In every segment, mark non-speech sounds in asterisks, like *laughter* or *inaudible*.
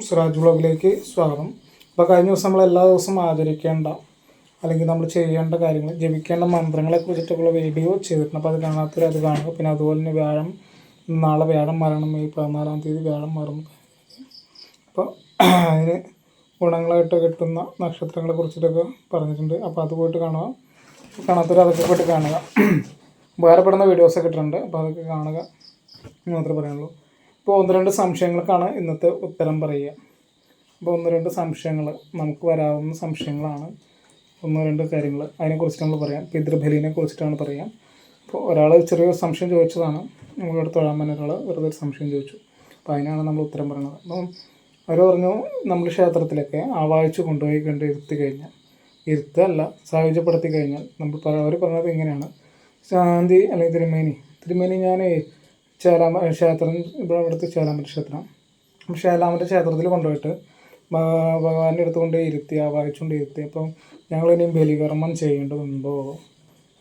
സിറാജ് ബ്ലോഗിലേക്ക് സ്വാഗതം. അപ്പോൾ കഴിഞ്ഞ ദിവസം നമ്മൾ എല്ലാ ദിവസവും ആചരിക്കേണ്ട അല്ലെങ്കിൽ നമ്മൾ ചെയ്യേണ്ട കാര്യങ്ങൾ ജപിക്കേണ്ട മന്ത്രങ്ങളെ കുറിച്ചിട്ടുള്ള വീഡിയോ ചെയ്തിട്ടുണ്ട്. അപ്പോൾ അത് കാണാത്തവർ അത് കാണുക. പിന്നെ അതുപോലെ തന്നെ വ്യാഴം നാളെ വ്യാഴം മരണം മെയ് പതിനാലാം തീയതി വ്യാഴം മരണം. അപ്പോൾ അതിന് ഗുണങ്ങളായിട്ട് കിട്ടുന്ന നക്ഷത്രങ്ങളെ കുറിച്ചിട്ടൊക്കെ പറഞ്ഞിട്ടുണ്ട്. അപ്പോൾ അത് പോയിട്ട് കാണുക കാണാത്തവർ അതൊക്കെ പോയിട്ട് കാണുക. *clears throat* ഉപകാരപ്പെടുന്ന വീഡിയോസൊക്കെ ഇട്ടിട്ടുണ്ട്. അപ്പോൾ അതൊക്കെ കാണുക മാത്രമേ പറയാനുള്ളൂ. ഇപ്പോൾ ഒന്ന് രണ്ട് സംശയങ്ങൾക്കാണ് ഇന്നത്തെ ഉത്തരം പറയുക. അപ്പോൾ ഒന്ന് രണ്ട് സംശയങ്ങൾ നമുക്ക് വരാവുന്ന സംശയങ്ങളാണ്. ഒന്ന് രണ്ട് കാര്യങ്ങൾ അതിനെക്കുറിച്ച് നമ്മൾ പറയാം. പിതൃബലിനെ കുറിച്ചിട്ടാണ് പറയാം. അപ്പോൾ ഒരാൾ ചെറിയൊരു സംശയം ചോദിച്ചതാണ്. നമ്മളിവിടെ തൊഴാൻ പറ്റുന്ന ഒരാൾ വെറുതെ ഒരു സംശയം ചോദിച്ചു. അപ്പോൾ അതിനാണ് നമ്മൾ ഉത്തരം പറയുന്നത്. അപ്പം അവർ പറഞ്ഞു നമ്മൾ ക്ഷേത്രത്തിലൊക്കെ ആവാഴ്ച കൊണ്ടുപോയി കണ്ട് ഇരുത്തി കഴിഞ്ഞാൽ ഇരുത്തല്ല സാഹചര്യപ്പെടുത്തി കഴിഞ്ഞാൽ നമ്മൾ അവർ പറഞ്ഞത് ഇങ്ങനെയാണ്. ശാന്തി അല്ലെങ്കിൽ തിരുമേനി. തിരുമേനി ഞാൻ ചേലാമ ക്ഷേത്രം ഇവിടെ അവിടുത്തെ ചേലാമറ്റ ക്ഷേത്രം. അപ്പം ചേലാമറ്റ ക്ഷേത്രത്തിൽ കൊണ്ടുപോയിട്ട് ഭഗവാന്റെ അടുത്ത് ഇരുത്തി ഇരുത്തി വായിച്ചുകൊണ്ട് ഇരുത്തി. അപ്പം ഞങ്ങൾ ഇനിയും ബലികർമ്മം ചെയ്യേണ്ടതുണ്ടോ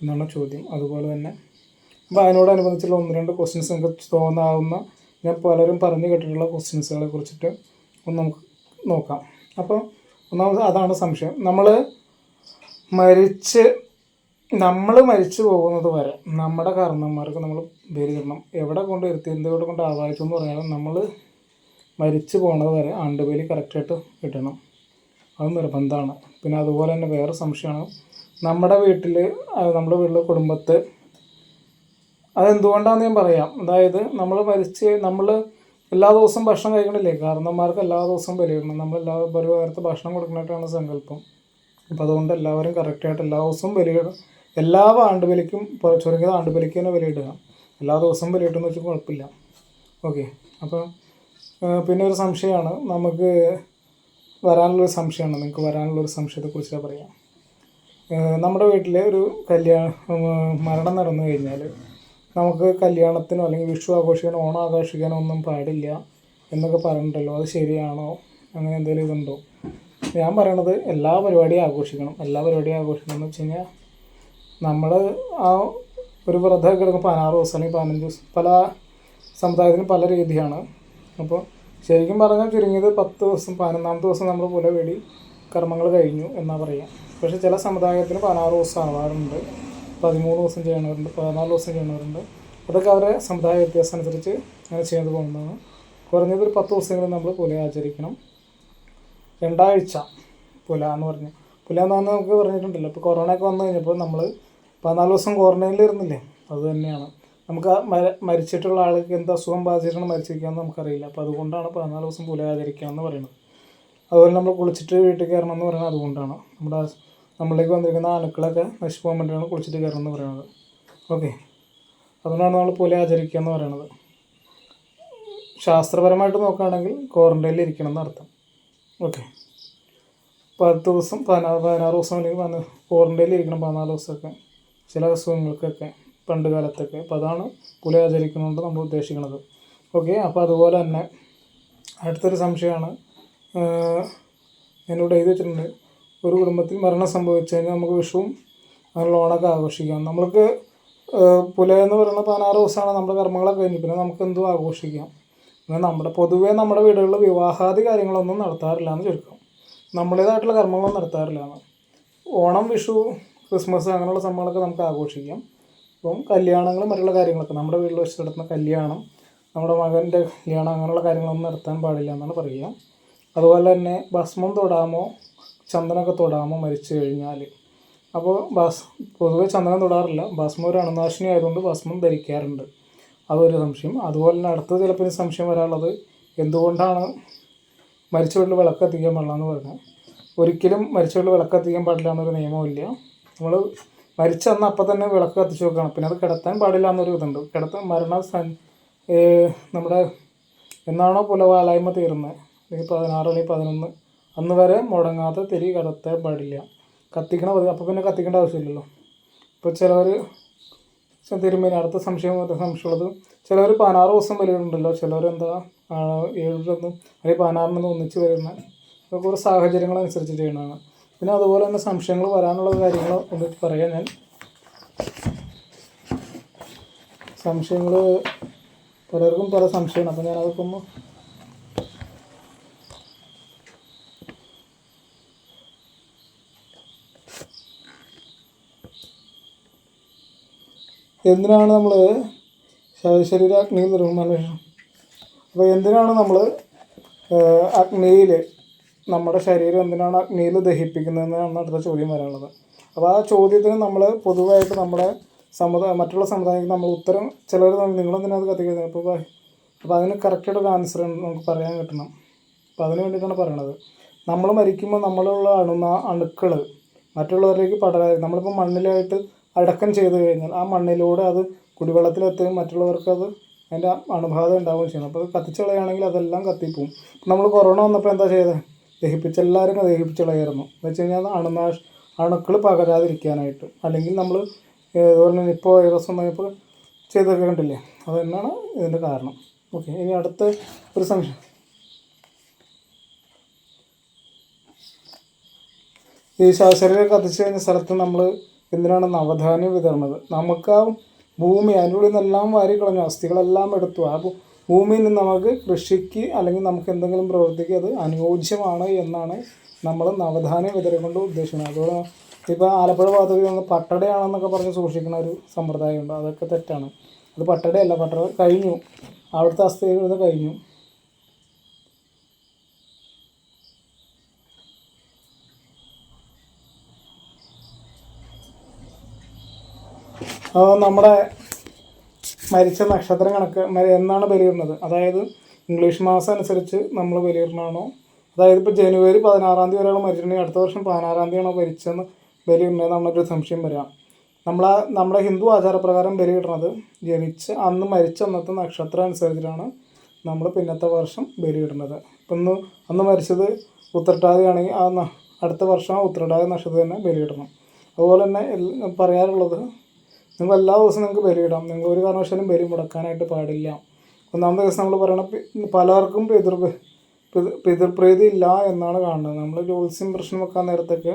എന്നാണ് ചോദ്യം. അതുപോലെ തന്നെ അപ്പോൾ അതിനോടനുബന്ധിച്ചുള്ള ഒന്ന് രണ്ട് ക്വസ്റ്റ്യൻസ് നമുക്ക് തോന്നാവുന്ന ഞാൻ പലരും പറഞ്ഞു കേട്ടിട്ടുള്ള ക്വസ്റ്റ്യൻസുകളെ കുറിച്ചിട്ട് ഒന്ന് നമുക്ക് നോക്കാം. അപ്പോൾ ഒന്നാമത് അതാണ് സംശയം. നമ്മൾ മരിച്ച് നമ്മൾ മരിച്ചു പോകുന്നത് വരെ നമ്മുടെ കാരണന്മാർക്ക് നമ്മൾ ബലികരണം എവിടെ കൊണ്ട് ഇരുത്തി എന്തുകൊണ്ട് കൊണ്ട് ആവാഴ്ച എന്ന് പറഞ്ഞാൽ നമ്മൾ മരിച്ചു പോണത് വരെ ആണ്ടുബലി കറക്റ്റായിട്ട് കിട്ടണം. അത് നിർബന്ധമാണ്. പിന്നെ അതുപോലെ തന്നെ വേറെ സംശയമാണ്. നമ്മുടെ വീട്ടിൽ നമ്മുടെ വീട്ടിലെ കുടുംബത്തെ അതെന്തുകൊണ്ടാണെന്ന് ഞാൻ പറയാം. അതായത് നമ്മൾ മരിച്ച് നമ്മൾ എല്ലാ ദിവസവും ഭക്ഷണം കഴിക്കണില്ലേ? കാരണന്മാർക്ക് എല്ലാ ദിവസവും ബലിയിടണം നമ്മൾ എല്ലാ ഒരു നേരത്തെ ഭക്ഷണം കൊടുക്കണമായിട്ടാണ് സങ്കല്പം. അപ്പോൾ അതുകൊണ്ട് എല്ലാവരും കറക്റ്റായിട്ട് എല്ലാ ദിവസവും ബലിയിടണം എല്ലാ ആണ്ടുവലിക്കും ചുരുങ്ങിയത് ആണ്ടുവലിക്ക് തന്നെ ബലിയിടുക എല്ലാ ദിവസവും ബലിയിട്ടെന്ന് വെച്ചാൽ കുഴപ്പമില്ല ഓക്കെ അപ്പം പിന്നെ ഒരു സംശയമാണ്. നമുക്ക് വരാനുള്ളൊരു സംശയമാണ്. നിങ്ങൾക്ക് വരാനുള്ളൊരു സംശയത്തെക്കുറിച്ച് പറയാം. നമ്മുടെ വീട്ടിൽ ഒരു കല്യാണം മരണം നടന്നു കഴിഞ്ഞാൽ നമുക്ക് കല്യാണത്തിനോ അല്ലെങ്കിൽ വിഷു ആഘോഷിക്കാനോ ഓണം ആഘോഷിക്കാനോ ഒന്നും പാടില്ല എന്നൊക്കെ പറഞ്ഞിട്ടല്ലോ. അത് ശരിയാണോ? അങ്ങനെ എന്തെങ്കിലും ഇതുണ്ടോ? ഞാൻ പറയണത് എല്ലാ പരിപാടിയും ആഘോഷിക്കണം. എല്ലാ പരിപാടിയും ആഘോഷിക്കണം എന്ന് വെച്ച് കഴിഞ്ഞാൽ നമ്മൾ ആ ഒരു വ്രതം കിടക്കുന്ന പതിനാറ് ദിവസം അല്ലെങ്കിൽ പതിനഞ്ച് ദിവസം പല സമുദായത്തിനും പല രീതിയാണ്. അപ്പോൾ ശരിക്കും പറഞ്ഞാൽ ചുരുങ്ങിയത് പത്ത് ദിവസം പതിനൊന്നാമത്തെ ദിവസം നമ്മൾ പുല വേടി കർമ്മങ്ങൾ കഴിഞ്ഞു എന്നാ പറയുക പക്ഷേ ചില സമുദായത്തിന് പതിനാറ് ദിവസം ആവാറുണ്ട്. പതിമൂന്ന് ദിവസം ചെയ്യണവരുണ്ട് പതിനാല് ദിവസം ചെയ്യണവരുണ്ട്. അതൊക്കെ അവരെ സമുദായ വ്യത്യാസം അനുസരിച്ച് അങ്ങനെ ചെയ്തു പോകുന്നതാണ്. കുറഞ്ഞത് ഒരു പത്ത് ദിവസമെങ്കിലും നമ്മൾ പുല ആചരിക്കണം. രണ്ടാഴ്ച പുല എന്ന് പറഞ്ഞു. പുല എന്ന് പറഞ്ഞാൽ നമുക്ക് പറഞ്ഞിട്ടുണ്ടല്ലോ ഇപ്പോൾ കൊറോണയൊക്കെ വന്നു കഴിഞ്ഞപ്പോൾ നമ്മൾ പതിനാല് ദിവസം ക്വാറന്റൈനിൽ ഇരുന്നില്ലേ അത് തന്നെയാണ്. നമുക്ക് മരിച്ചിട്ടുള്ള ആൾക്ക് എന്ത് അസുഖം ബാധിച്ചിട്ടാണ് മരിച്ചിരിക്കുകയെന്ന് നമുക്കറിയില്ല. അപ്പോൾ അതുകൊണ്ടാണ് പതിനാല് ദിവസം പുല എന്ന് പറയുന്നത്. അതുപോലെ നമ്മൾ കുളിച്ചിട്ട് വീട്ടിൽ കയറണം എന്ന് പറയുന്നത് അതുകൊണ്ടാണ്. നമ്മുടെ നമ്മളിലേക്ക് വന്നിരിക്കുന്ന അണുക്കളൊക്കെ നശിച്ചു വേണ്ടിയാണ് കുളിച്ചിട്ട് കയറണം എന്ന് പറയുന്നത്. ഓക്കെ. അതുകൊണ്ടാണ് നമ്മൾ പുല ആചരിക്കുക എന്ന് പറയുന്നത്. ശാസ്ത്രപരമായിട്ട് നോക്കുകയാണെങ്കിൽ ക്വാറന്റൈനിൽ ഇരിക്കണം എന്നർത്ഥം ഓക്കെ. പത്ത് ദിവസം പതിനാറ് പതിനാറ് ദിവസം അല്ലെങ്കിൽ പതിനാ ക്വാറന്റൈനിൽ ഇരിക്കണം പതിനാല് ദിവസമൊക്കെ. ചില അസുഖങ്ങൾക്കൊക്കെ പണ്ട് കാലത്തൊക്കെ. അപ്പോൾ അതാണ് പുല ആചരിക്കുന്നതുകൊണ്ട് നമ്മൾ ഉദ്ദേശിക്കുന്നത്. ഓക്കെ അപ്പോൾ അതുപോലെ തന്നെ അടുത്തൊരു സംശയമാണ്. എന്നോട് എഴുതി വെച്ചിട്ടുണ്ട്. ഒരു കുടുംബത്തിൽ മരണം സംഭവിച്ചു കഴിഞ്ഞാൽ നമുക്ക് വിഷുവും അങ്ങനെയുള്ള ഓണമൊക്കെ ആഘോഷിക്കാം. നമ്മൾക്ക് പുല എന്ന് പറയുന്ന പതിനാറ് ദിവസമാണ് നമ്മുടെ കർമ്മങ്ങളൊക്കെ കഴിഞ്ഞു. പിന്നെ നമുക്ക് എന്തും ആഘോഷിക്കാം. എന്നാൽ നമ്മുടെ പൊതുവേ നമ്മുടെ വീടുകളിൽ വിവാഹാദി കാര്യങ്ങളൊന്നും നടത്താറില്ല എന്ന് ചുരുക്കം. നമ്മുടേതായിട്ടുള്ള കർമ്മങ്ങളൊന്നും നടത്താറില്ല ഓണം വിഷു ക്രിസ്മസ് അങ്ങനെയുള്ള സംഭവങ്ങളൊക്കെ നമുക്ക് ആഘോഷിക്കാം. അപ്പം കല്യാണങ്ങളും മറ്റുള്ള കാര്യങ്ങളൊക്കെ നമ്മുടെ വീട്ടിൽ വെച്ച് നടത്തുന്ന കല്യാണം നമ്മുടെ മകന്റെ കല്യാണം അങ്ങനെയുള്ള കാര്യങ്ങളൊന്നും നടത്താൻ പാടില്ല എന്നാണ് പറയുക. അതുപോലെ തന്നെ ഭസ്മം തൊടാമോ ചന്ദനമൊക്കെ തൊടാമോ മരിച്ചു കഴിഞ്ഞാൽ. അപ്പോൾ ഭസ് പൊതുവെ ചന്ദനം തൊടാറില്ല. ഭസ്മം ഒരു അണുനാശിനി ആയതുകൊണ്ട് ഭസ്മം ധരിക്കാറുണ്ട്. അതൊരു സംശയം. അതുപോലെ തന്നെ അടുത്തത് ചിലപ്പോൾ ഒരു സംശയം വരാനുള്ളത് എന്തുകൊണ്ടാണ് മരിച്ച വീട്ടിൽ വിളക്ക് പാടില്ല എന്ന് പറഞ്ഞാൽ. ഒരിക്കലും മരിച്ച വീട്ടിൽ വിളക്ക് പാടില്ല എന്നൊരു നിയമമില്ല നമ്മൾ മരിച്ചു വന്നാൽ അപ്പം തന്നെ വിളക്ക് കത്തിച്ച് വെക്കണം. പിന്നെ അത് കിടത്താൻ പാടില്ല എന്നൊരു ഇതുണ്ട്. കിടത്താൻ മരണ നമ്മുടെ എന്നാണോ പുലവാലായ്മ തീർന്നത് അല്ലെങ്കിൽ പതിനാറ് അല്ലെങ്കിൽ പതിനൊന്ന്. അന്ന് വരെ മുടങ്ങാതെ തിരി കടത്താൻ പാടില്ല. കത്തിക്കണ മതി അപ്പോൾ പിന്നെ കത്തിക്കേണ്ട ആവശ്യമില്ലല്ലോ. ഇപ്പോൾ ചിലവർ തിരുമേനി അടുത്ത സംശയം സംശയമുള്ളത് ചിലവർ പതിനാറ് ദിവസം വരെയുണ്ടല്ലോ ചിലവർ എന്താ ഏഴിലൊന്നും അല്ലെങ്കിൽ പതിനാറിനൊന്നും ഒന്നിച്ച് വരുന്ന ഓരോ സാഹചര്യങ്ങളനുസരിച്ച് ചെയ്യണതാണ്. പിന്നെ അതുപോലെ തന്നെ സംശയങ്ങൾ വരാനുള്ള കാര്യങ്ങൾ ഒന്ന് പറയാം ഞാൻ. സംശയങ്ങൾ പലർക്കും പല സംശയമാണ്. അപ്പോൾ ഞാൻ അതൊക്കെ ഒന്ന് എന്തിനാണ് നമ്മൾ ശരീര അഗ്നിയിൽ നിർമ്മാണം? അപ്പോൾ എന്തിനാണ് നമ്മൾ അഗ്നിയിൽ നമ്മുടെ ശരീരം എന്തിനാണ് അഗ്നിയിൽ ദഹിപ്പിക്കുന്നതെന്നാണ് അടുത്ത ചോദ്യം വരാനുള്ളത്. അപ്പോൾ ആ ചോദ്യത്തിന് നമ്മൾ പൊതുവായിട്ട് നമ്മുടെ സമുദായം മറ്റുള്ള സമുദായത്തിൽ നമ്മൾ ഉത്തരം ചിലർ നിങ്ങളെന്തിനാണ് കത്തിക്കുന്നത്? അപ്പോൾ അപ്പോൾ അതിന് കറക്റ്റായിട്ട് ഒരു ആൻസർ നമുക്ക് പറയാൻ കിട്ടണം. അപ്പോൾ അതിന് വേണ്ടിയിട്ടാണ് പറയണത്. നമ്മൾ മരിക്കുമ്പോൾ നമ്മളുള്ള അണുന്ന അണുക്കൾ മറ്റുള്ളവരിലേക്ക് പടരാതെ നമ്മളിപ്പോൾ മണ്ണിലായിട്ട് അടക്കം ചെയ്ത് കഴിഞ്ഞാൽ ആ മണ്ണിലൂടെ അത് കുടിവെള്ളത്തിലെത്തുകയും മറ്റുള്ളവർക്ക് അത് അതിന്റെ അണുബാധ ഉണ്ടാവുകയും ചെയ്യണം അപ്പോൾ അത് കത്തിച്ച് കളയുകയാണെങ്കിൽ അതെല്ലാം കത്തിപ്പോവും. നമ്മൾ കൊറോണ വന്നപ്പോൾ എന്താ ചെയ്തത് ദഹിപ്പിച്ച് എല്ലാവരും ദഹിപ്പിച്ച് കളയായിരുന്നു. എന്ന് വെച്ച് കഴിഞ്ഞാൽ അണുനാശ അണുക്കൾ പകരാതിരിക്കാനായിട്ട്. അല്ലെങ്കിൽ നമ്മൾ അതുപോലെ ഇപ്പോൾ വൈറസ് വന്നപ്പോൾ ചെയ്തൊക്കെ കണ്ടില്ലേ? അത് തന്നെയാണ് ഇതിന്റെ കാരണം. ഓക്കെ ഇനി അടുത്ത ഒരു സംശയം. ഈ ശരീരം കത്തിച്ചു കഴിഞ്ഞ സ്ഥലത്ത് നമ്മൾ എന്തിനാണ് നവധാന്യം വിതരണത്? നമുക്ക് ആ ഭൂമി അതിനുള്ളിൽ നിന്നെല്ലാം വാരി കളഞ്ഞു അസ്ഥികളെല്ലാം എടുത്തു. ആ ഭൂമിയിൽ നമുക്ക് കൃഷിക്ക് അല്ലെങ്കിൽ നമുക്ക് എന്തെങ്കിലും പ്രവർത്തിക്ക് അത് അനുയോജ്യമാണ് എന്നാണ് നമ്മൾ നവധാന്യ വിതരം കൊണ്ട് ഉദ്ദേശിക്കുന്നത്. അതുപോലെ ഇപ്പോൾ ആലപ്പുഴ ഭാഗത്തേക്ക് നമ്മൾ പട്ടടയാണെന്നൊക്കെ പറഞ്ഞ് സൂക്ഷിക്കുന്ന ഒരു സമ്പ്രദായമുണ്ട്. അതൊക്കെ തെറ്റാണ്. അത് പട്ടടയല്ല പട്ടട കഴിഞ്ഞു. അവിടുത്തെ അസ്ഥികൾ കഴിഞ്ഞു. നമ്മുടെ മരിച്ച നക്ഷത്രം കണക്ക് എന്നാണ് ബലിയിടുന്നത് അതായത് ഇംഗ്ലീഷ് മാസം അനുസരിച്ച് നമ്മൾ ബലിയിടണമാണോ അതായത് ഇപ്പോൾ ജനുവരി പതിനാറാം തീയതി ഒരാൾ മരിച്ചിട്ടുണ്ടെങ്കിൽ അടുത്ത വർഷം പതിനാറാം തീയതിയാണോ മരിച്ചെന്ന് ബലിയിടുന്നത് നമ്മളൊരു സംശയം വരാം. നമ്മൾ നമ്മുടെ ഹിന്ദു ആചാരപ്രകാരം ബലിയിടുന്നത് ജനിച്ച് അന്ന് മരിച്ച അന്നത്തെ നക്ഷത്രം അനുസരിച്ചിട്ടാണ് നമ്മൾ പിന്നത്തെ വർഷം ബലിയിടുന്നത് ഇപ്പം ഇന്ന് അന്ന് മരിച്ചത് ഉത്രട്ടാതിയാണെങ്കിൽ ആ അടുത്ത വർഷം ആ ഉത്രട്ടാതി നക്ഷത്രം തന്നെ ബലിയിടണം അതുപോലെ തന്നെ പറയാറുള്ളത് നിങ്ങൾ എല്ലാ ദിവസവും നിങ്ങൾക്ക് ബലിയിടാം. നിങ്ങൾ ഒരു കാരണവശാലും ബലി മുടക്കാനായിട്ട് പാടില്ല. ഒന്നാമത്തെ ദിവസം നമ്മൾ പറയണ പലർക്കും പിതൃ പിതൃ- പിതൃപ്രീതി ഇല്ല എന്നാണ് കാണുന്നത്. നമ്മൾ ജ്യോത്സ്യം പ്രശ്നം വെക്കാൻ നേരത്തൊക്കെ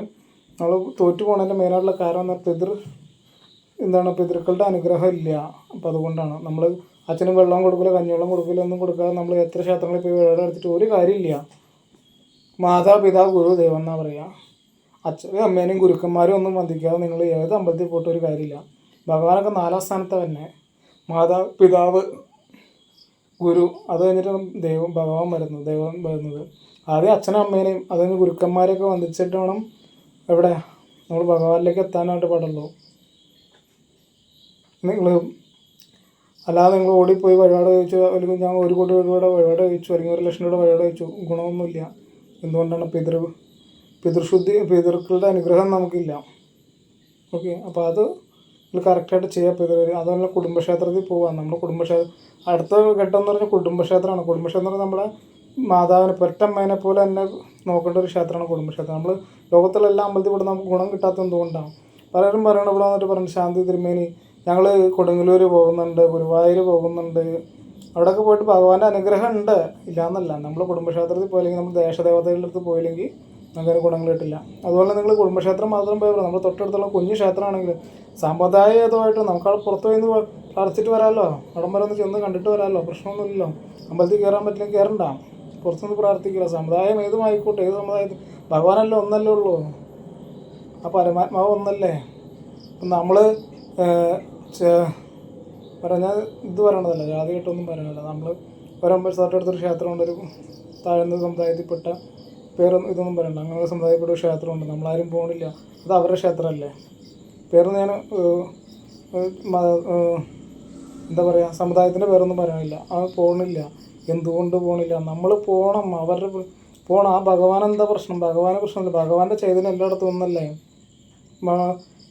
നമ്മൾ തോറ്റു പോണതിന്റെ മെയിനായിട്ടുള്ള കാരണം പിതൃ എന്താണ്? പിതൃക്കളുടെ അനുഗ്രഹം ഇല്ല. അപ്പോൾ അതുകൊണ്ടാണ്. നമ്മൾ അച്ഛനും വെള്ളം കൊടുക്കില്ല കഞ്ഞിവെള്ളം കൊടുക്കില്ല ഒന്നും കൊടുക്കാതെ നമ്മൾ എത്ര ക്ഷേത്രങ്ങളിൽ പോയി വെള്ളം എടുത്തിട്ട് ഒരു കാര്യമില്ല മാതാപിതാ ഗുരു ദൈവം എന്നാ പറയുക അച്ഛനും അമ്മേനെയും ഗുരുക്കന്മാരും ഒന്നും വന്ദിക്കാതെ നിങ്ങൾ ഏത് അമ്പലത്തിൽ പോയിട്ട് ഒരു കാര്യമില്ല ഭഗവാനൊക്കെ നാലാം സ്ഥാനത്ത് തന്നെ. മാതാ പിതാവ് ഗുരു അത് കഴിഞ്ഞിട്ട് ദൈവം ഭഗവാൻ വരുന്നത് ദൈവം വരുന്നത്. ആദ്യം അച്ഛനും അമ്മേനെയും അത് കഴിഞ്ഞ് ഗുരുക്കന്മാരെയൊക്കെ വന്ദിച്ചിട്ട് വേണം എവിടെ നമ്മൾ ഭഗവാനിലേക്ക് എത്താനായിട്ട് പാടുള്ളൂ. നിങ്ങൾ അല്ലാതെ നിങ്ങൾ ഓടിപ്പോയി വഴിപാട് കഴിച്ചു? അല്ലെങ്കിൽ ഞാൻ ഒരു കോടി രൂപയുടെ വഴിപാട് കഴിച്ചു അല്ലെങ്കിൽ ഒരു ലക്ഷം രൂപയുടെ വഴിപാട് കഴിച്ചു ഗുണമൊന്നുമില്ല. എന്തുകൊണ്ടാണ് പിതൃ പിതൃശുദ്ധി പിതൃക്കളുടെ അനുഗ്രഹം നമുക്കില്ല. ഓക്കെ അപ്പോൾ അത് നിങ്ങൾ കറക്റ്റായിട്ട് ചെയ്യാൻ പിതൃ അതുപോലെ കുടുംബക്ഷേത്രത്തിൽ പോവാം. നമ്മുടെ കുടുംബക്ഷേത്രം അടുത്ത ഘട്ടം എന്ന് പറഞ്ഞാൽ കുടുംബക്ഷേത്രമാണ്. കുടുംബക്ഷേത്രം നമ്മുടെ മാതാവിനെ പെറ്റമ്മേനെ പോലെ തന്നെ നോക്കേണ്ട ഒരു ക്ഷേത്രമാണ് കുടുംബക്ഷേത്രം. നമ്മൾ ലോകത്തുള്ള എല്ലാ അമ്പലത്തിൽ കൂടെ നമുക്ക് ഗുണം കിട്ടാത്ത എന്തുകൊണ്ടാണ്? പലരും പറയണം ഇവിടെ വന്നിട്ട് പറഞ്ഞു ശാന്തി തിരുമേനി ഞങ്ങൾ കൊടുങ്ങല്ലൂർ പോകുന്നുണ്ട് ഗുരുവായൂർ പോകുന്നുണ്ട്. അവിടെയൊക്കെ പോയിട്ട് ഭഗവാന്റെ അനുഗ്രഹം ഉണ്ട്. ഇല്ലയെന്നല്ല നമ്മൾ കുടുംബക്ഷേത്രത്തിൽ പോയില്ലെങ്കിൽ നമ്മൾ ദേശദേവതകളുടെ അടുത്ത് പോയില്ലെങ്കിൽ നമുക്ക് ഗുണങ്ങൾ കിട്ടില്ല. അതുപോലെ നിങ്ങൾ കുടുംബക്ഷേത്രം മാത്രം പോയി നമ്മൾ തൊട്ടടുത്തുള്ള കുഞ്ഞു ക്ഷേത്രമാണെങ്കിൽ സമ്പ്രദായമായിട്ട് നമുക്ക് അവിടെ പുറത്ത് പോയി പ്രാർത്ഥിച്ചിട്ട് വരാമല്ലോ അവിടം വരെ ഒന്ന് ചെന്ന് കണ്ടിട്ട് വരാമല്ലോ പ്രശ്നമൊന്നുമില്ലല്ലോ. അമ്പലത്തിൽ കയറാൻ പറ്റില്ലെങ്കിൽ കയറണ്ട. പുറത്തുനിന്ന് പ്രാർത്ഥിക്കില്ല. സമുദായം ഏതുമായിക്കോട്ടെ ഏത് സമുദായത്തിൽ ഭഗവാനല്ലേ ഒന്നല്ലേ ഉള്ളൂ? ആ പരമാത്മാവ് ഒന്നല്ലേ? അപ്പം നമ്മൾ പറഞ്ഞാൽ ഇത് പറയണതല്ല. ജാതിയായിട്ടൊന്നും പറയണതല്ല. നമ്മൾ ഒരമ്പത് തൊട്ടടുത്തൊരു ക്ഷേത്രമുണ്ടൊരു താഴ്ന്ന സമുദായത്തിൽപ്പെട്ട പേരൊന്നും ഇതൊന്നും പറയണ്ട. അങ്ങനെ സമുദായപ്പെട്ട ക്ഷേത്രമുണ്ട്. നമ്മളാരും പോകണില്ല അത് അവരുടെ ക്ഷേത്രമല്ലേ? പേരൊന്നും ഞാൻ എന്താ പറയുക സമുദായത്തിന്റെ പേരൊന്നും പറയണില്ല ആ പോകണില്ല എന്തുകൊണ്ട് പോകണില്ല നമ്മൾ പോകണം അവരുടെ പോകണം ആ ഭഗവാൻ എന്താ പ്രശ്നം? ഭഗവാനെ പ്രശ്നമില്ല. ഭഗവാന്റെ ചൈതന്യം എല്ലായിടത്തും ഒന്നല്ലേ?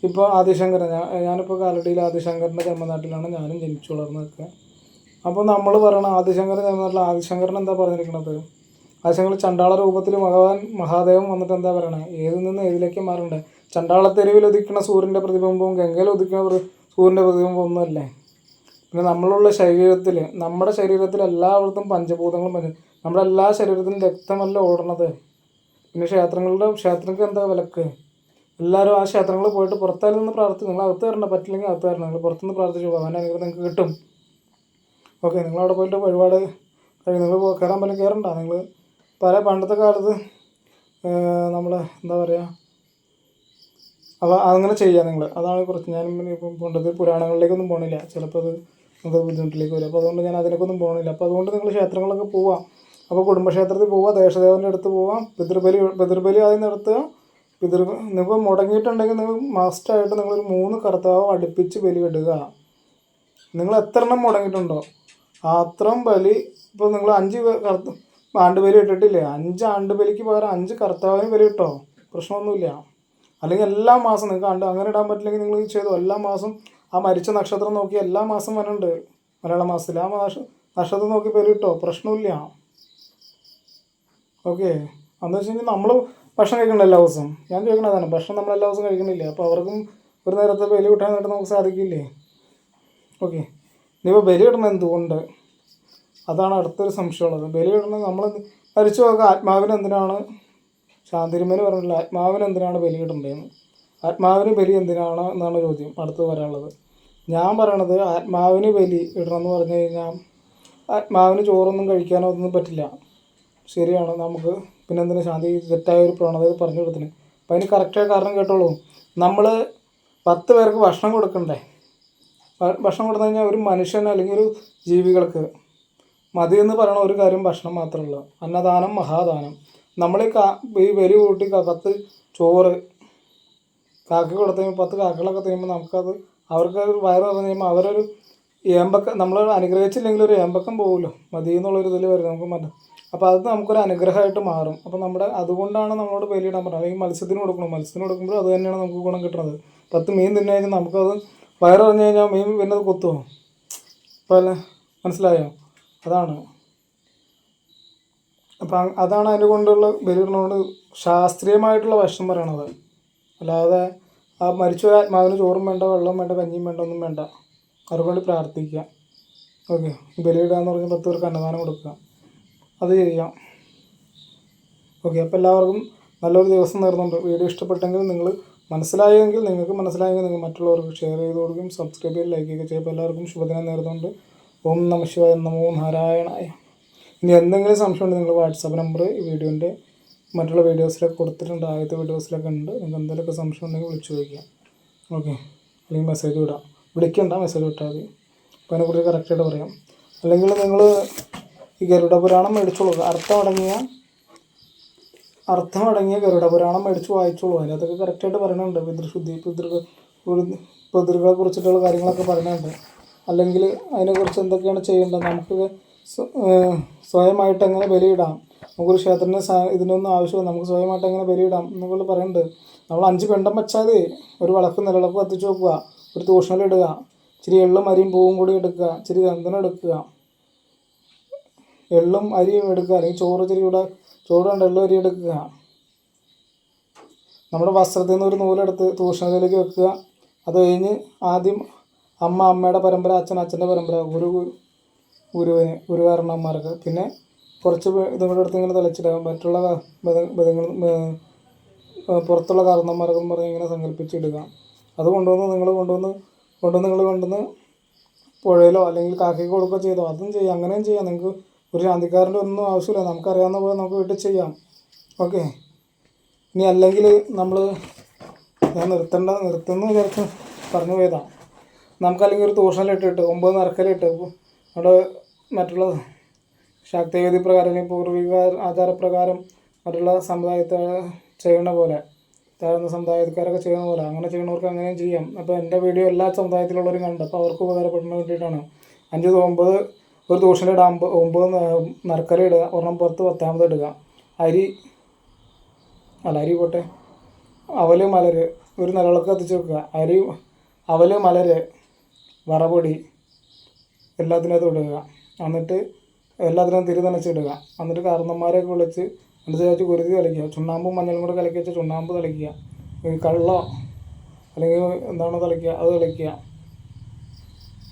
ഇപ്പോൾ ആദിശങ്കരൻ ഞാൻ ഞാനിപ്പോൾ കാലടിയിൽ ആദിശങ്കരന്റെ ജന്മനാട്ടിലാണ് ഞാനും ജനിച്ചു വളർന്നതൊക്കെ അപ്പോൾ നമ്മൾ പറയണം ആദിശങ്കരൻ ജന്മനാട്ടിൽ ആദിശങ്കരൻ എന്താ പറഞ്ഞിരിക്കുന്നത് ആദിശങ്കരൻ ചണ്ടാള രൂപത്തിൽ ഭഗവാൻ മഹാദേവൻ വന്നിട്ട് എന്താ പറയണേ? ഏതിൽ നിന്ന് ഏതിലേക്ക് മാറണ്ടേ? ചണ്ടാളത്തെരുവിൽ ഉദിക്കുന്ന സൂര്യന്റെ പ്രതിബിംബവും ഗംഗയിൽ പ്ര- സൂര്യന്റെ പ്രതിബിംബം ഒന്നുമല്ലേ? പിന്നെ നമ്മളുള്ള ശരീരത്തിൽ നമ്മുടെ ശരീരത്തിൽ എല്ലായിടത്തും പഞ്ചഭൂതങ്ങളും പഞ്ച നമ്മുടെ എല്ലാ ശരീരത്തിലും രക്തമല്ല ഓടണത്. പിന്നെ ക്ഷേത്രങ്ങളുടെ ക്ഷേത്രങ്ങൾക്ക് എന്താ വിലക്ക്? എല്ലാവരും ആ ക്ഷേത്രങ്ങളിൽ പോയിട്ട് പുറത്തായാലും നിന്ന് പ്രാർത്ഥിക്കും. നിങ്ങൾ അകത്ത് വരണ്ട പറ്റില്ലെങ്കിൽ അകത്ത് വരണം. നിങ്ങൾ പുറത്തുനിന്ന് പ്രാർത്ഥിച്ചു പോകാൻ അനുഗ്രഹം നിങ്ങൾക്ക് കിട്ടും. ഓക്കെ നിങ്ങൾ അവിടെ പോയിട്ട് വഴിപാട് നിങ്ങൾ കയറാൻ പറ്റും കയറണ്ട. നിങ്ങൾ പല പണ്ടത്തെ കാലത്ത് നമ്മൾ എന്താ പറയുക അപ്പോൾ അങ്ങനെ ചെയ്യുക നിങ്ങൾ അതാണ് കുറച്ച് ഞാൻ ഇപ്പം പോകേണ്ടത് പുരാണങ്ങളിലേക്കൊന്നും പോകണില്ല ചിലപ്പോൾ അത് നമുക്ക് ബുദ്ധിമുട്ടിലേക്ക് വരും. അപ്പോൾ അതുകൊണ്ട് ഞാൻ അതിലേക്കൊന്നും പോകണില്ല അപ്പോൾ അതുകൊണ്ട് നിങ്ങൾ ക്ഷേത്രങ്ങളൊക്കെ പോവാം. അപ്പോൾ കുടുംബക്ഷേത്രത്തിൽ പോവുക ദേശദേവന്റെ അടുത്ത് പോവാം പിതൃബലി പിതൃബലി ആദ്യം നടത്തുക പിതൃ നിങ്ങൾ മുടങ്ങിയിട്ടുണ്ടെങ്കിൽ നിങ്ങൾ മസ്റ്റായിട്ട് നിങ്ങളൊരു മൂന്ന് കർത്താവ് അടുപ്പിച്ച് ബലി ഇടുക. നിങ്ങൾ എത്ര എണ്ണം മുടങ്ങിയിട്ടുണ്ടോ? അത്രയും ബലി ഇപ്പോൾ നിങ്ങൾ അഞ്ച് കർത്ത ആണ്ട് ബലി ഇട്ടിട്ടില്ലേ? അഞ്ച് ആണ്ട് ബലിക്ക് പകരം അഞ്ച് കർത്താവിന് ബലി ഇട്ടോ പ്രശ്നമൊന്നുമില്ല. അല്ലെങ്കിൽ എല്ലാ മാസം നിങ്ങൾക്ക് ആണ്ട് അങ്ങനെ ഇടാൻ പറ്റില്ലെങ്കിൽ നിങ്ങൾ ചെയ്തു. എല്ലാ മാസം ആ മരിച്ച നക്ഷത്രം നോക്കി എല്ലാ മാസം വനുണ്ട് മലയാള മാസത്തിൽ ആ മാസം നക്ഷത്രം നോക്കി ബലി ഇട്ടോ പ്രശ്നമില്ല. ഓക്കെ. എന്ന് വെച്ച് കഴിഞ്ഞാൽ നമ്മൾ ഭക്ഷണം കഴിക്കണ്ട എല്ലാ ദിവസവും. ഞാൻ ചോദിക്കണതാണ് ഭക്ഷണം നമ്മൾ എല്ലാ ദിവസവും കഴിക്കണില്ല? അപ്പോൾ അവർക്കും ഒരു നേരത്തെ ബലി കിട്ടാനായിട്ട് നമുക്ക് സാധിക്കില്ലേ? ഓക്കെ. ഇനിയിപ്പോൾ ബലി ഇടണം എന്തുകൊണ്ട്? അതാണ് അടുത്തൊരു സംശയമുള്ളത്. ബലി ഇടണം നമ്മൾ മരിച്ചു നോക്കുക ആത്മാവിന് എന്തിനാണ്? ശാന്തിരുമേന് പറഞ്ഞില്ല ആത്മാവിന് എന്തിനാണ് ബലി ഇടേണ്ടതെന്ന് ആത്മാവിന് ബലി എന്തിനാണ് എന്നാണ് ചോദ്യം അടുത്ത് പറയാനുള്ളത്. ഞാൻ പറയണത് ആത്മാവിന് ബലി ഇടണമെന്ന് പറഞ്ഞു കഴിഞ്ഞാൽ ആത്മാവിന് ചോറൊന്നും കഴിക്കാനോ ഒന്നും പറ്റില്ല. ശരിയാണ് നമുക്ക് പിന്നെ എന്തിനാ ശാന്തി തെറ്റായ ഒരു പ്രവണത പറഞ്ഞു കൊടുത്തിന്. അപ്പം അതിന് കറക്റ്റായ കാരണം കേട്ടോളൂ. നമ്മൾ പത്ത് പേർക്ക് ഭക്ഷണം കൊടുക്കണ്ടേ? ഭക്ഷണം കൊടുത്തു കഴിഞ്ഞാൽ ഒരു മനുഷ്യന് അല്ലെങ്കിൽ ഒരു ജീവികൾക്ക് മതി എന്ന് പറയണ ഒരു കാര്യം ഭക്ഷണം മാത്രമല്ല. അന്നദാനം മഹാദാനം. നമ്മൾ ഈ കാ ഈ ബലി കൂട്ടി പത്ത് ചോറ് കാക്കി കൊടുത്ത് കഴിയുമ്പോൾ പത്ത് കാക്കകളൊക്കെ കഴിയുമ്പോൾ നമുക്കത് അവർക്ക് ഒരു വയറ് പറഞ്ഞു കഴിയുമ്പോൾ അവരൊരു ഏമ്പക്കം നമ്മൾ അനുഗ്രഹിച്ചില്ലെങ്കിൽ ഒരു ഏമ്പക്കം പോകുമല്ലോ മതി എന്നുള്ളൊരു ഇതിൽ വരും നമുക്ക് മറ്റേ അപ്പോൾ അത് നമുക്കൊരു അനുഗ്രഹമായിട്ട് മാറും. അപ്പോൾ നമ്മുടെ അതുകൊണ്ടാണ് നമ്മളോട് ബലിയിടാൻ പറഞ്ഞത്. അല്ലെങ്കിൽ മത്സ്യത്തിന് കൊടുക്കണം? മത്സ്യത്തിന് കൊടുക്കുമ്പോൾ അത് തന്നെയാണ് നമുക്ക് ഗുണം കിട്ടുന്നത് പത്ത് മീൻ തിന്നു കഴിഞ്ഞാൽ നമുക്കത് വയറ് പറഞ്ഞു കഴിഞ്ഞാൽ മീൻ പിന്നെ കൊത്തുമോ അപ്പോൾ അല്ലേ മനസ്സിലായോ? അതാണ്. അപ്പം അതാണ് അതിനെ കൊണ്ടുള്ള ബലിയിടുന്നതുകൊണ്ട് ശാസ്ത്രീയമായിട്ടുള്ള വശം പറയണത്. അല്ലാതെ ആ മരിച്ച ആത്മാവിന് ചോറും വേണ്ട വെള്ളം വേണ്ട കഞ്ഞിയും വേണ്ട ഒന്നും വേണ്ട. അവർക്ക് വേണ്ടി പ്രാർത്ഥിക്കുക. ഓക്കെ. ബലിയിടുക എന്ന് പറഞ്ഞാൽ പത്ത് പേർക്ക് അന്നദാനം കൊടുക്കുക. അത് ചെയ്യാം ഓക്കെ. അപ്പോൾ എല്ലാവർക്കും നല്ലൊരു ദിവസം നേർന്നുണ്ട്. വീഡിയോ ഇഷ്ടപ്പെട്ടെങ്കിൽ നിങ്ങൾ മനസ്സിലായെങ്കിൽ നിങ്ങൾക്ക് മനസ്സിലായെങ്കിൽ നിങ്ങൾ മറ്റുള്ളവർക്ക് ഷെയർ ചെയ്ത് കൊടുക്കും സബ്സ്ക്രൈബ് ചെയ്ത് ലൈക്ക് ചെയ്യുക. ചെയ്യുമ്പോൾ എല്ലാവർക്കും ശുഭദിനം നേർന്നുണ്ട്. ഓം നമ ശിവായ നമോ നാരായണായ. ഇനി എന്തെങ്കിലും സംശയം ഉണ്ടെങ്കിൽ നിങ്ങൾ വാട്സാപ്പ് നമ്പർ ഈ വീഡിയോന്റെ മറ്റുള്ള വീഡിയോസിലൊക്കെ കൊടുത്തിട്ടുണ്ട് ആദ്യത്തെ വീഡിയോസിലൊക്കെ ഉണ്ട്. നിങ്ങൾക്ക് എന്തെങ്കിലുമൊക്കെ സംശയം ഉണ്ടെങ്കിൽ വിളിച്ചു ചോദിക്കാം. ഓക്കെ. അല്ലെങ്കിൽ മെസ്സേജ് വിടാം. വിളിക്കണ്ട മെസ്സേജ് വിട്ടാൽ മതി. അപ്പോൾ അതിനെക്കുറിച്ച് കറക്റ്റായിട്ട് പറയാം. അല്ലെങ്കിൽ നിങ്ങൾ ഈ ഗരുഡ പുരാണം മേടിച്ചോളൂ അർത്ഥം അടങ്ങിയ അർത്ഥം അടങ്ങിയ ഗരുഡ പുരാണം മേടിച്ച് വായിച്ചോളൂ. അതിനകത്തൊക്കെ കറക്റ്റായിട്ട് പറയുന്നുണ്ട്. പിതൃശുദ്ധി പിതൃ പിതൃകളെ കുറിച്ചിട്ടുള്ള കാര്യങ്ങളൊക്കെ പറയുന്നുണ്ട്. അല്ലെങ്കിൽ അതിനെക്കുറിച്ച് എന്തൊക്കെയാണ് ചെയ്യേണ്ടത്? നമുക്ക് സ്വയമായിട്ട് എങ്ങനെ ബലിയിടാം? നമുക്കൊരു ക്ഷേത്രത്തിന് ഇതിനൊന്നും ആവശ്യമില്ല. നമുക്ക് സ്വയമായിട്ട് എങ്ങനെ ബലിയിടാം എന്നൊക്കെ പറയുന്നുണ്ട്. നമ്മൾ അഞ്ച് പെണ്ടം വെച്ചാൽ ഒരു വിളക്ക് നിലവിളക്ക് കത്തിച്ച് വെക്കുക. ഒരു തൂഷണിലിടുക ഇച്ചിരി എള്ളും അരിയും പൂവും കൂടി എടുക്കുക. ഇച്ചിരി ചന്ദനം എടുക്കുക. എള്ളും അരിയും എടുക്കുക. അല്ലെങ്കിൽ ചോറ് ഇച്ചിരി കൂടെ ചോറ് കണ്ട എള്ളും അരി എടുക്കുക. നമ്മുടെ വസ്ത്രത്തിൽ നിന്ന് ഒരു നൂലെടുത്ത് തൂഷണത്തിലേക്ക് വെക്കുക. അത് കഴിഞ്ഞ് ആദ്യം അമ്മ അമ്മയുടെ പരമ്പര അച്ഛൻ അച്ഛന്റെ പരമ്പര ഗുരു ഗുരുവിന് ഗുരുകാരണന്മാർക്ക് പിന്നെ കുറച്ച് ഇതുങ്ങളുടെ അടുത്ത് ഇങ്ങനെ തലച്ചിടാം മറ്റുള്ള ബന്ധങ്ങൾ പുറത്തുള്ള കാരണന്മാർക്കും പറഞ്ഞ് ഇങ്ങനെ സങ്കല്പിച്ചിടുക. അത് കൊണ്ടുവന്ന് നിങ്ങൾ കൊണ്ടുവന്ന് കൊണ്ടുവന്ന് നിങ്ങൾ കൊണ്ടുവന്ന് പുഴയിലോ അല്ലെങ്കിൽ കാക്കയ്ക്ക് കൊടുക്കുകയോ ചെയ്തോ അതും ചെയ്യാം അങ്ങനെയും ചെയ്യാം. നിങ്ങൾക്ക് ഒരു ശാന്തിക്കാരന്റെ ഒന്നും ആവശ്യമില്ല. നമുക്കറിയാവുന്ന പോലെ നമുക്ക് വീട്ടിൽ ചെയ്യാം. ഓക്കെ? ഇനി അല്ലെങ്കിൽ നമ്മൾ ഞാൻ നിർത്തേണ്ട നിർത്തുന്നു വിചാരിച്ച് പറഞ്ഞു പോയതാണ് നമുക്കല്ലെങ്കിൽ ഒരു തൂഷണിലിട്ടിട്ട് ഒമ്പത് നറുക്കലിട്ട് അവിടെ മറ്റുള്ള ശാക്തീയതി പ്രകാരം പൂർവിക ആചാരപ്രകാരം മറ്റുള്ള സമുദായത്തെ ചെയ്യുന്ന പോലെ താഴ്ന്ന സമുദായക്കാരൊക്കെ ചെയ്യുന്ന പോലെ അങ്ങനെ ചെയ്യുന്നവർക്ക് അങ്ങനെയും ചെയ്യാം. അപ്പോൾ എന്റെ വീഡിയോ എല്ലാ സമുദായത്തിലുള്ളവരും കണ്ട് അപ്പോൾ അവർക്ക് ഉപകാരപ്പെടുന്ന വേണ്ടിയിട്ടാണ്. അഞ്ച് ഒമ്പത് ഒരു അമ്പ ഒമ്പത് ന- നറുക്കല ഇടുക ഒരെണ്ണം പുറത്ത് പത്താമത് ഇടുക. അരി അല്ല അരി പോട്ടെ. അവൽ മലര് ഒരു നിലവിളക്ക് കത്തിച്ച് വെക്കുക. അരി അവൽ മലര് വറപൊടി എല്ലാത്തിനകത്തും ഇടുക. എന്നിട്ട് എല്ലാത്തിനും തിരി നനച്ചിടുക. എന്നിട്ട് കാരണന്മാരെയൊക്കെ വിളിച്ച് ചേച്ചി കുരുതി കളിക്കുക. ചുണ്ണാമ്പും മഞ്ഞളും കൂടെ കലക്കി വെച്ച് ചുണ്ണാമ്പ് തളിക്കുക കള്ളോ അല്ലെങ്കിൽ എന്താണോ തളിക്കുക അത് തളിക്കുക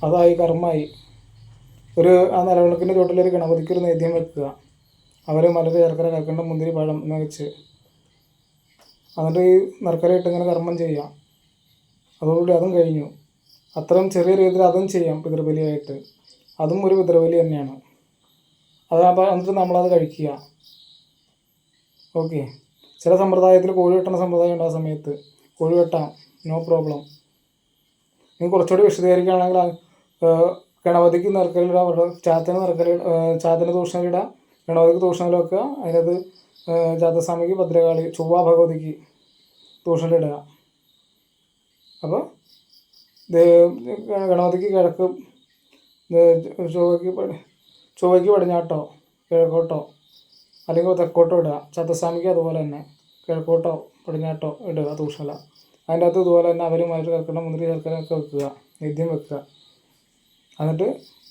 അതായി കർമ്മമായി. ഒരു ആ നിലവിളക്കിന്റെ ചുവട്ടിലൊരു ഗണപതിക്കൊരു നേദ്യം വെക്കുക. അവർ മലര് ചേർക്കര കൽക്കണ്ട മുന്തിരി പഴം എന്ന് വെച്ച്. എന്നിട്ട് ഈ നർക്കരയിട്ട് ഇങ്ങനെ കർമ്മം ചെയ്യുക. അതോടുകൂടി അതും കഴിഞ്ഞു. അത്രയും ചെറിയ രീതിയിൽ അതും ചെയ്യാം പിതൃബലിയായിട്ട്. അതും ഒരു പിതൃബലി തന്നെയാണ്. അത് അപ്പോൾ എന്നിട്ട് നമ്മളത് കഴിക്കുക. ഓക്കെ. ചില സമ്പ്രദായത്തിൽ കോഴി വെട്ടണ സമ്പ്രദായം ഉണ്ട് ആ സമയത്ത്. കോഴി വെട്ടാം. No problem. ഇനി കുറച്ചുകൂടി വിശദീകരിക്കുകയാണെങ്കിൽ ഗണപതിക്ക് നിറക്കലിടാം ചാത്തിന് നിറക്കലിട ചാത്തിന് ദൂഷണലിടാം ഗണപതിക്ക് ദൂഷണൽ വെക്കുക. അതിനകത്ത് ജാതസ്വാമിക്ക് ഭദ്രകാളി ചൊവ്വ ഭഗവതിക്ക് ദൂഷണലിടുക അപ്പോൾ ഗണപതിക്ക് കിഴക്ക് ചൊവ്വയ്ക്ക് ചൊവ്വയ്ക്ക് പടിഞ്ഞാട്ടോ കിഴക്കോട്ടോ അല്ലെങ്കിൽ തെക്കോട്ടോ ഇടുക. ചത്തസ്വാമിക്ക് അതുപോലെ തന്നെ കിഴക്കോട്ടോ പടിഞ്ഞാട്ടോ ഇടുക തൂഷല അതിന്റെ അകത്ത് ഇതുപോലെ തന്നെ അവരുമായിട്ട് കർക്കിടം മുന്തിരി ശർക്കര ഒക്കെ വെക്കുക നിത്യം വെക്കുക. എന്നിട്ട്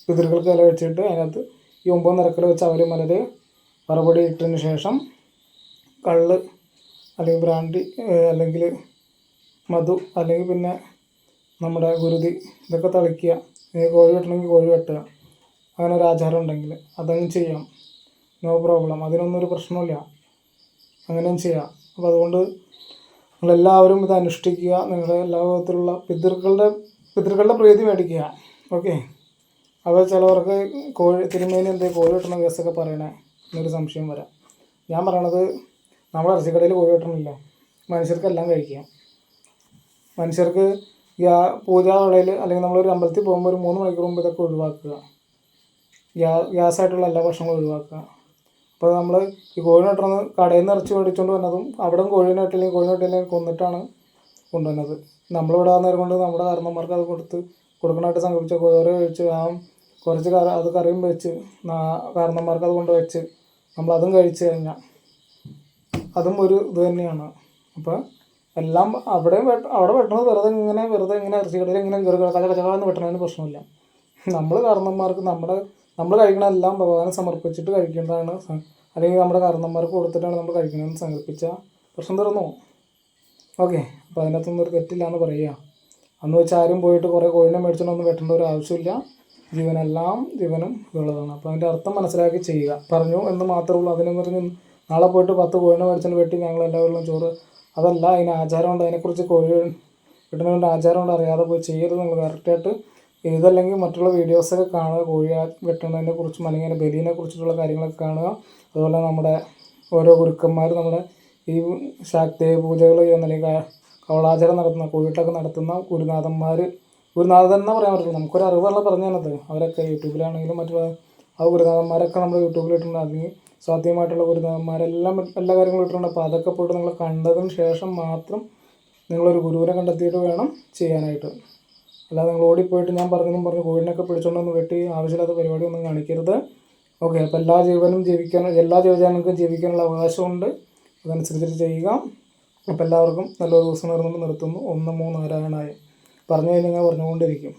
പിതൃക്കൾക്ക് ഇല വെച്ചിട്ട് അതിനകത്ത് ഈ ഒമ്പത് നിരക്കൽ വെച്ച് അവർ മലര് പറപടി ഇട്ടതിന് ശേഷം കള്ള് അല്ലെങ്കിൽ ബ്രാൻഡി അല്ലെങ്കിൽ മധു അല്ലെങ്കിൽ പിന്നെ നമ്മുടെ ഗുരുതി ഇതൊക്കെ തളിക്കുക. ഇനി കോഴി വെട്ടണമെങ്കിൽ കോഴി വെട്ടുക. അങ്ങനെ ഒരു ആചാരം ഉണ്ടെങ്കിൽ അതങ്ങ് ചെയ്യാം. No problem. അതിനൊന്നും ഒരു പ്രശ്നമില്ല അങ്ങനെയും ചെയ്യാം. അപ്പോൾ അതുകൊണ്ട് നിങ്ങളെല്ലാവരും ഇത് അനുഷ്ഠിക്കുക. നിങ്ങളുടെ എല്ലാ വിധത്തിലുള്ള പിതൃക്കളുടെ പിതൃക്കളുടെ പ്രീതി മേടിക്കുക. ഓക്കെ? അപ്പോൾ ചിലവർക്ക് കോഴി തിരുമേനി എന്തേ കോഴി വെട്ടണ കേസൊക്കെ പറയണേ. എന്നൊരു സംശയം വരാം. ഞാൻ പറയണത് നമ്മൾ ഇറച്ചിക്കടയിൽ കോഴി വെട്ടണില്ല. മനുഷ്യർക്കെല്ലാം കഴിക്കാം. മനുഷ്യർക്ക് ഗ്യാ പൂജ വേളയിൽ അല്ലെങ്കിൽ നമ്മളൊരു അമ്പലത്തിൽ പോകുമ്പോൾ ഒരു മൂന്ന് മണിക്കൂർ മുമ്പ് ഇതൊക്കെ ഒഴിവാക്കുക. ഗ്യാ ഗ്യാസായിട്ടുള്ള എല്ലാ ഭക്ഷണങ്ങളും ഒഴിവാക്കുക. അപ്പോൾ നമ്മൾ ഈ കോഴി നട്ടുന്നത് കടയിൽ നിന്ന് ഇറച്ചി മേടിച്ചുകൊണ്ട് വന്നതും അവിടെ കോഴി നട്ടില്ലെങ്കിൽ കോഴി നട്ടില്ലെങ്കിൽ കൊന്നിട്ടാണ് കൊണ്ടുവന്നത്. നമ്മളിവിടെ നേരം കൊണ്ട് നമ്മുടെ കാരണന്മാർക്ക് അത് കൊടുത്ത് കൊടുക്കണമായിട്ട് സംഘടിപ്പിച്ച കോഴി കഴിച്ച് ആ കുറച്ച് കറി അത് കറിയും വെച്ച് കാരണന്മാർക്ക് അത് കൊണ്ട് വെച്ച് നമ്മളതും കഴിച്ച് കഴിഞ്ഞാൽ അതും ഒരു ഇത് തന്നെയാണ്. അപ്പോൾ എല്ലാം അവിടെ അവിടെ വെട്ടണത് വെറുതെ ഇങ്ങനെ വെറുതെ ഇങ്ങനെ ഇറച്ചി കടയിൽ ഇങ്ങനെ കയറി കച്ച കച്ചകളെന്ന് വെട്ടണതിന് പ്രശ്നമില്ല. നമ്മൾ കാരണന്മാർക്ക് നമ്മുടെ നമ്മൾ കഴിക്കണ എല്ലാം ഭഗവാനെ സമർപ്പിച്ചിട്ട് കഴിക്കേണ്ടതാണ്. അല്ലെങ്കിൽ നമ്മുടെ കാരണന്മാർക്ക് കൊടുത്തിട്ടാണ് നമ്മൾ കഴിക്കണമെന്ന് സങ്കല്പിച്ച പ്രശ്നം തീർന്നു? ഓക്കെ അപ്പോൾ അതിനകത്തൊന്നും ഒരു തെറ്റില്ല എന്ന് പറയുക. അന്ന് വെച്ച് ആരും പോയിട്ട് കുറേ കോഴിനെ മേടിച്ചിട്ടൊന്നും വെട്ടേണ്ട ഒരു ആവശ്യമില്ല. ജീവനെല്ലാം ജീവനും ഉള്ളതാണ്. അപ്പോൾ അതിന്റെ അർത്ഥം മനസ്സിലാക്കി ചെയ്യുക. പറഞ്ഞു എന്ന് മാത്രമേ ഉള്ളൂ. അതിനെ പറഞ്ഞ് നാളെ പോയിട്ട് പത്ത് കോഴിനെ മേടിച്ചിട്ട് വെട്ടി ഞങ്ങൾ എല്ലാവരും ചോറ് അതല്ല അതിന് ആചാരമുണ്ട് അതിനെക്കുറിച്ച് കോഴി കിട്ടുന്നതുകൊണ്ട് ആചാരമുണ്ട് അറിയാതെ പോയി ചെയ്യരുത് നിങ്ങൾ കറക്റ്റായിട്ട് ഇതല്ലെങ്കിൽ മറ്റുള്ള വീഡിയോസൊക്കെ കാണുക. കോഴി വെട്ടുന്നതിനെ കുറിച്ചും അല്ലെങ്കിൽ അതിന്റെ ബലിനെ കുറിച്ചിട്ടുള്ള കാര്യങ്ങളൊക്കെ കാണുക. അതുപോലെ നമ്മുടെ ഓരോ ഗുരുക്കന്മാർ നമ്മുടെ ഈ ശാക്തി പൂജകൾ ചെയ്യുന്ന അല്ലെങ്കിൽ കവളാചാരം നടത്തുന്ന കോഴിട്ടൊക്കെ നടത്തുന്ന ഗുരുനാഥന്മാർ. ഗുരുനാഥൻ എന്നാ പറയാൻ പറ്റുള്ളൂ നമുക്കൊരു അറിവുള്ള പറഞ്ഞു തന്നത് അവരൊക്കെ യൂട്യൂബിലാണെങ്കിലും മറ്റുള്ള ആ ഗുരുനാഥന്മാരൊക്കെ നമ്മൾ യൂട്യൂബിലിട്ടുണ്ട് അല്ലെങ്കിൽ സ്വാധീനമായിട്ടുള്ള ഗുരുനാഥന്മാരെല്ലാം എല്ലാ കാര്യങ്ങളും ഇട്ടിട്ടുണ്ട്. അപ്പോൾ അതൊക്കെ പോയിട്ട് നിങ്ങൾ കണ്ടതിന് ശേഷം മാത്രം നിങ്ങളൊരു ഗുരുവിനെ കണ്ടെത്തിയിട്ട് വേണം ചെയ്യാനായിട്ട്. അല്ലാതെ നിങ്ങൾ ഓടിപ്പോയിട്ട് ഞാൻ പറഞ്ഞതും പറഞ്ഞു കോഴിനൊക്കെ പിടിച്ചോണ്ടൊന്ന് വെട്ടി ആവശ്യമില്ലാത്ത പരിപാടി ഒന്നും കാണിക്കരുത്. ഓക്കെ അപ്പോൾ എല്ലാ ജീവനും ജീവിക്കാൻ എല്ലാ ജീവജാലങ്ങൾക്കും ജീവിക്കാനുള്ള അവകാശമുണ്ട്. അതനുസരിച്ചിട്ട് ചെയ്യുക. അപ്പോൾ എല്ലാവർക്കും നല്ലൊരു ദിവസം നേർന്നുകൊണ്ട് നിർത്തുന്നു. ഒന്ന് മൂന്ന് നാരായണായി. പറഞ്ഞു കഴിഞ്ഞാൽ പറഞ്ഞുകൊണ്ടിരിക്കും.